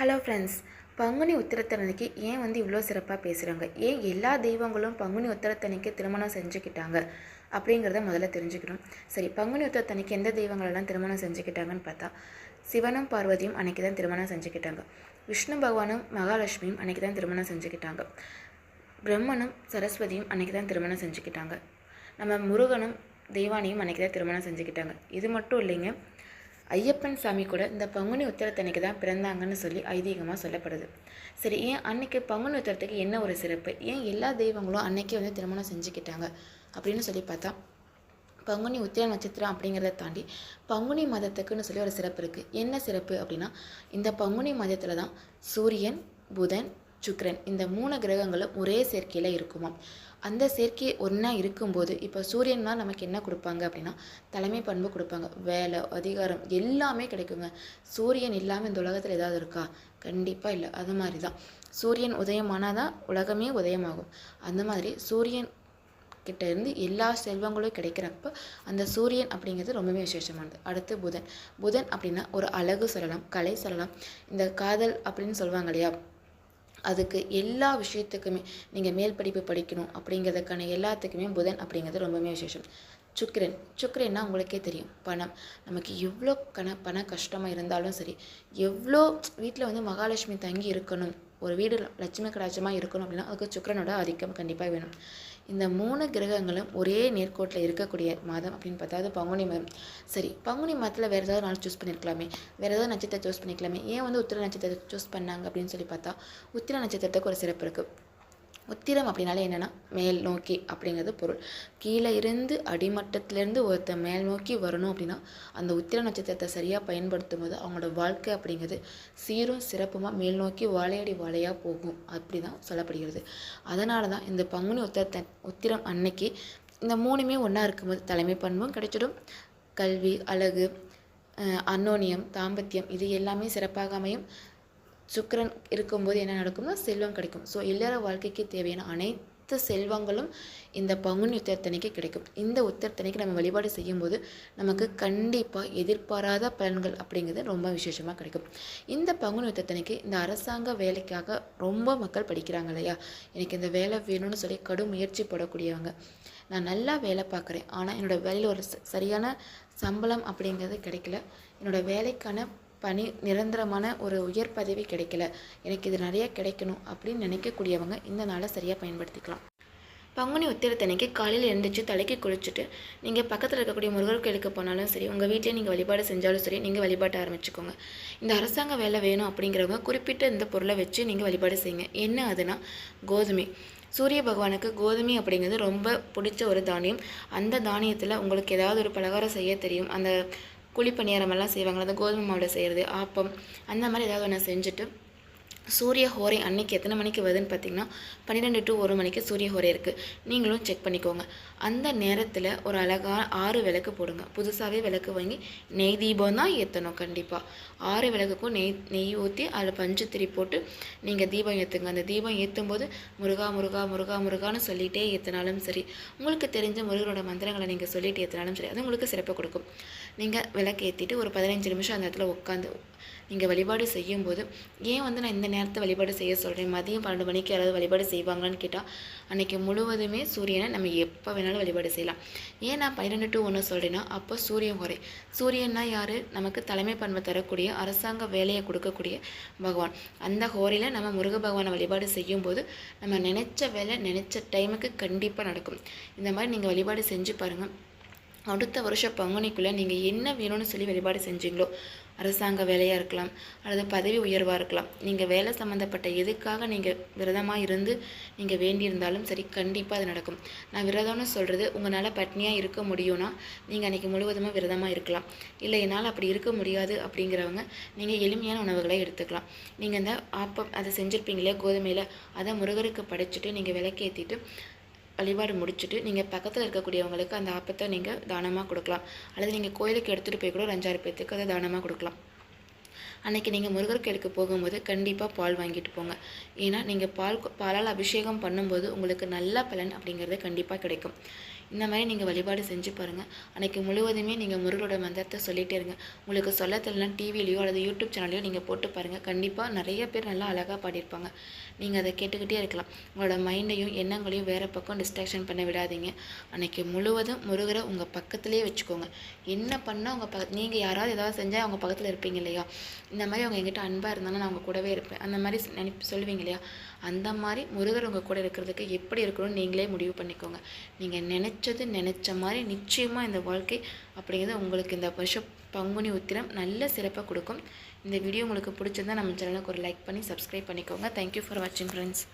Hello friends Panguni உத்திரத்தன்னைக்கு ஏன் வந்து இவ்வளோ சிறப்பாக பேசுகிறாங்க ஏன் எல்லா தெய்வங்களும் பங்குனி உத்திரத்தனைக்கு திருமணம் செஞ்சுக்கிட்டாங்க? அப்படிங்கிறத முதல்ல தெரிஞ்சுக்கிறோம் சரி பங்குனி உத்திரத்தனைக்கு எந்த தெய்வங்களெல்லாம் திருமணம் செஞ்சுக்கிட்டாங்கன்னு பார்த்தா சிவனும் பார்வதியும் அன்னைக்கு தான் திருமணம் செஞ்சுக்கிட்டாங்க. விஷ்ணு பகவானும் மகாலட்சுமியும் அன்னைக்கு தான் திருமணம் செஞ்சுக்கிட்டாங்க. பிரம்மனும் சரஸ்வதியும் அன்னைக்கு தான் திருமணம் செஞ்சுக்கிட்டாங்க. நம்ம முருகனும் தெய்வானியும் அன்னைக்கு தான் திருமணம் செஞ்சுக்கிட்டாங்க. இது மட்டும் இல்லைங்க ஐயப்பன் சாமி கூட இந்த பங்குனி உத்திரத்தன்னைக்கு தான் பிறந்தாங்கன்னு சொல்லி ஐதீகமாக சொல்லப்படுது. சரி ஏன் அன்னைக்கு பங்குனி உத்திரத்துக்கு என்ன ஒரு சிறப்பு? ஏன் எல்லா தெய்வங்களும் அன்னைக்கே வந்து திருமணம் செஞ்சுக்கிட்டாங்க? அப்படின்னு சொல்லி பார்த்தா பங்குனி உத்திர நட்சத்திரம் அப்படிங்கிறத தாண்டி பங்குனி மதத்துக்குன்னு சொல்லி ஒரு சிறப்பு இருக்குது என்ன சிறப்பு அப்படின்னா இந்த பங்குனி மதத்தில் தான் சூரியன் புதன் சுக்ரன் இந்த மூணு கிரகங்களும் ஒரே சேர்க்கையில் இருக்குமாம். அந்த சேர்க்கை ஒன்றா இருக்கும்போது இப்போ சூரியன் நமக்கு என்ன கொடுப்பாங்க அப்படின்னா தலைமை பண்பு கொடுப்பாங்க. வேலை அதிகாரம் எல்லாமே கிடைக்குங்க. சூரியன் இல்லாமல் இந்த உலகத்தில் ஏதாவது இருக்கா? கண்டிப்பாக இல்லை. அது மாதிரி தான் சூரியன் உதயமானால் தான் உலகமே உதயமாகும். அந்த மாதிரி சூரியன் கிட்ட இருந்து எல்லா செல்வங்களும் கிடைக்கிறப்ப அந்த சூரியன் அப்படிங்கிறது ரொம்பவே விசேஷமானது. அடுத்து புதன். புதன் அப்படின்னா ஒரு அழகு சொல்லலாம் கலை சொல்லலாம். இந்த காதல் அப்படின்னு சொல்லுவாங்க இல்லையா? அதுக்கு எல்லா விஷயத்துக்குமே நீங்கள் மேல் படிப்பு படிக்கணும் அப்படிங்கிறதுக்கான எல்லாத்துக்குமே புதன் அப்படிங்கிறது ரொம்பவே விசேஷம். சுக்கிரன். சுக்கிரன்னா உங்களுக்கே தெரியும். பணம். நமக்கு எவ்வளோ கண பண கஷ்டமாக இருந்தாலும் சரி எவ்வளோ வீட்டில் வந்து மகாலட்சுமி தங்கி இருக்கணும். ஒரு வீடு லட்சுமி கடாட்சமாக இருக்கணும் அப்படின்னா அதுக்கு சுக்கிரனோட ஆதிக்கம் கண்டிப்பாக வேணும். இந்த மூணு கிரகங்களும் ஒரே நேர்கோட்டில் இருக்கக்கூடிய மாதம் அப்படின்னு பார்த்தா அது பங்குனி மாதம். சரி பங்குனி மாதத்தில் வேறு ஏதாவது நாள் சூஸ் பண்ணியிருக்கலாமே வேறு ஏதாவது நட்சத்திரத்தை சூஸ் பண்ணிக்கலாமே. ஏன் வந்து உத்திர நட்சத்திரத்தை சூஸ் பண்ணாங்க அப்படின்னு சொல்லி பார்த்தா உத்திர நட்சத்திரத்துக்கு ஒரு சிறப்பு இருக்குது உத்திரம் அப்படின்னாலே என்னென்னா மேல் நோக்கி அப்படிங்கிறது பொருள். கீழே இருந்து அடிமட்டத்திலேருந்து ஒருத்தன் மேல் நோக்கி வரணும் அப்படின்னா அந்த உத்திர நட்சத்திரத்தை சரியாக பயன்படுத்தும் போது அவங்களோட வாழ்க்கை அப்படிங்கிறது சீரும் சிறப்புமாக மேல் நோக்கி வாழையடி வாழையாக போகும். அப்படி தான் சொல்லப்படுகிறது. அதனால தான் இந்த பங்குனி உத்திரத்தை உத்திரம் அன்னைக்கு இந்த மூணுமே ஒன்றா இருக்கும்போது தலைமை பண்பும் கிடைச்சிடும். கல்வி அழகு அன்னோனியம் தாம்பத்தியம் இது எல்லாமே சிறப்பாக அமையும். சுக்கரன் இருக்கும்போது என்ன நடக்கும்னா செல்வம் கிடைக்கும். ஸோ எல்லார வாழ்க்கைக்கு தேவையான அனைத்து செல்வங்களும் இந்த பங்குனி உத்திரத்தனைக்கு கிடைக்கும். இந்த உத்திரத்தனைக்கு நம்ம வழிபாடு செய்யும்போது நமக்கு கண்டிப்பாக எதிர்பாராத பலன்கள் அப்படிங்கிறது ரொம்ப விசேஷமாக கிடைக்கும். இந்த பங்குனி உத்திரத்தனைக்கு இந்த அரசாங்க வேலைக்காக ரொம்ப மக்கள் படிக்கிறாங்க இல்லையா? எனக்கு இந்த வேலை வேணும்னு சொல்லி கடும் முயற்சி போடக்கூடியவங்க. நான் நல்லா வேலை பார்க்குறேன். ஆனால் என்னோடய வேலையில் ஒரு சரியான சம்பளம் அப்படிங்கிறது கிடைக்கல. என்னோடய வேலைக்கான பணி நிரந்தரமான ஒரு உயர் பதவி கிடைக்கல. எனக்கு இது நிறைய கிடைக்கணும் அப்படின்னு நினைக்கக்கூடியவங்க இந்த நாளை சரியாக பயன்படுத்திக்கலாம். பங்குனி உத்திரத்தன்னைக்கு காலையில் எழுந்திரிச்சு தலைக்கு குளிச்சுட்டு நீங்கள் பக்கத்தில் இருக்கக்கூடிய முருகர் கோயிலுக்கு போனாலும் சரி உங்கள் வீட்டிலே நீங்கள் வழிபாடு செஞ்சாலும் சரி நீங்கள் வழிபாட்ட ஆரம்பிச்சுக்கோங்க. இந்த அரசாங்க வேலை வேணும் அப்படிங்கிறவங்க குறிப்பிட்ட இந்த பொருளை வச்சு நீங்கள் வழிபாடு செய்யுங்க. என்ன அதுனா கோதுமை. சூரிய பகவானுக்கு கோதுமை அப்படிங்கிறது ரொம்ப பிடிச்ச ஒரு தானியம். அந்த தானியத்தில் உங்களுக்கு ஏதாவது ஒரு பலகாரம் செய்ய தெரியும். அந்த குழி பணியாரமெல்லாம் செய்வாங்களா அந்த கோதுமை மாவில் செய்கிறது ஆப்பம் அந்த மாதிரி ஏதாவது ஒன்று செஞ்சுட்டு சூரிய ஹோரை அன்னைக்கு எத்தனை மணிக்கு வருதுன்னு பார்த்தீங்கன்னா பன்னிரெண்டு டு ஒரு மணிக்கு சூரிய ஹோரை இருக்குது நீங்களும் செக் பண்ணிக்கோங்க. அந்த நேரத்தில் ஒரு அழகாக ஆறு விளக்கு போடுங்க. புதுசாகவே விளக்கு வாங்கி நெய் தீபம் தான் ஏற்றணும் கண்டிப்பாக ஆறு விளக்குக்கும் நெய் நெய் ஊற்றி அதில் பஞ்சு திரி போட்டு நீங்கள் தீபம் ஏற்றுங்க அந்த தீபம் ஏற்றும் போது முருகா முருகா முருகா முருகான்னு சொல்லிகிட்டே ஏற்றினாலும் சரி உங்களுக்கு தெரிஞ்ச முருகனோட மந்திரங்களை நீங்கள் சொல்லிட்டு ஏற்றினாலும் சரி அது உங்களுக்கு சிறப்பை கொடுக்கும். நீங்கள் விளக்கு ஏற்றிட்டு ஒரு பதினஞ்சு நிமிஷம் அந்த இடத்துல உட்காந்து நீங்கள் வழிபாடு செய்யும்போது ஏன் வந்து நான் இந்த நேரத்தை வழிபாடு செய்ய சொல்கிறேன் மதியம் பன்னெண்டு மணிக்கு யாராவது வழிபாடு செய்வாங்களான்னு கேட்டால் அன்றைக்கி முழுவதுமே சூரியனை நம்ம எப்போ வேணாலும் வழிபாடு செய்யலாம். ஏன் நான் பன்னிரெண்டு டு ஒன்று சொல்கிறேன்னா அப்போ சூரியன் குறை. சூரியன்னா யார்? நமக்கு தலைமை பண்பை தரக்கூடிய அரசாங்க வேலையை கொடுக்கக்கூடிய பகவான். அந்த ஹோரையில் நம்ம முருக பகவானை வழிபாடு செய்யும்போது நம்ம நினச்ச வேலை நினச்ச டைமுக்கு கண்டிப்பாக நடக்கும். இந்த மாதிரி நீங்கள் வழிபாடு செஞ்சு பாருங்கள் அடுத்த வருஷம் பங்குனிக்குள்ளே நீங்கள் என்ன வேணும்னு சொல்லி வழிபாடு செஞ்சீங்களோ அரசாங்க வேலையாக இருக்கலாம் அல்லது பதவி உயர்வாக இருக்கலாம் நீங்கள் வேலை சம்மந்தப்பட்ட எதுக்காக நீங்கள் விரதமாக இருந்து நீங்கள் வேண்டியிருந்தாலும் சரி கண்டிப்பாக அது நடக்கும். நான் விரதம்னு சொல்கிறது உங்களால் பட்னியாக இருக்க முடியும்னா நீங்கள் அன்றைக்கி முழுவதுமாக விரதமாக இருக்கலாம். இல்லை என்னால் அப்படி இருக்க முடியாது அப்படிங்கிறவங்க நீங்கள் எளிமையான உணவுகளை எடுத்துக்கலாம். நீங்கள் இந்த ஆப்பம் அதை செஞ்சுருப்பீங்களே கோதுமையில் அதை முருகருக்கு படைச்சிட்டு நீங்கள் விளக்கேற்றிட்டு வழிபாடு முடிச்சுட்டு நீங்கள் பக்கத்தில் இருக்கக்கூடியவங்களுக்கு அந்த ஆப்பத்தை நீங்கள் தானமாக கொடுக்கலாம் அல்லது நீங்கள் கோயிலுக்கு எடுத்துகிட்டு போய் கூட ஒரு அஞ்சாறு பேர்த்துக்கு அதை தானமாக கொடுக்கலாம் அன்றைக்கி நீங்கள் முருகர் கோயிலுக்கு போகும்போது கண்டிப்பாக பால் வாங்கிட்டு போங்க. ஏன்னா நீங்கள் பால் பாலால் அபிஷேகம் பண்ணும்போது உங்களுக்கு நல்ல பலன் அப்படிங்கிறது கண்டிப்பாக கிடைக்கும். இந்த மாதிரி நீங்கள் வழிபாடு செஞ்சு பாருங்கள் அன்றைக்கி முழுவதுமே நீங்கள் முருகரோட மந்திரத்தை சொல்லிகிட்டே இருங்க. உங்களுக்கு சொல்ல தெரியலனா டிவிலையோ அல்லது யூடியூப் சேனல்லையோ நீங்கள் போட்டு பாருங்கள் கண்டிப்பாக நிறைய பேர் நல்லா அழகாக பாடியிருப்பாங்க. நீங்கள் அதை கேட்டுக்கிட்டே இருக்கலாம். உங்களோட மைண்டையும் எண்ணங்களையும் வேறு பக்கம் டிஸ்ட்ராக்ஷன் பண்ண விடாதீங்க. அன்றைக்கி முழுவதும் முருகரை உங்கள் பக்கத்துலேயே வச்சுக்கோங்க. என்ன பண்ணால் உங்கள் பக்க நீங்கள் யாராவது ஏதாவது செஞ்சால் அவங்க பக்கத்தில் இருப்பீங்க இல்லையா? இந்த மாதிரி அவங்க எங்கிட்ட அன்பாக இருந்தாலும் நான் அவங்க கூடவே இருப்பேன். அந்த மாதிரி நினைப்பு சொல்லுவீங்க இல்லையா? அந்த மாதிரி முருகர் உங்கள் கூட இருக்கிறதுக்கு எப்படி இருக்கணும்னு நீங்களே முடிவு பண்ணிக்கோங்க. நீங்கள் நினச்சது நினச்ச மாதிரி நிச்சயமாக இந்த வாழ்க்கை அப்படிங்கிறது உங்களுக்கு இந்த வருஷம் பங்குனி உத்திரம் நல்ல சிறப்பாக கொடுக்கும். இந்த வீடியோ உங்களுக்கு பிடிச்சிருந்தா நம்ம சேனலுக்கு ஒரு லைக் பண்ணி சப்ஸ்கிரைப் பண்ணிக்கோங்க. தேங்க்யூ ஃபார் வாட்சிங் ஃப்ரெண்ட்ஸ்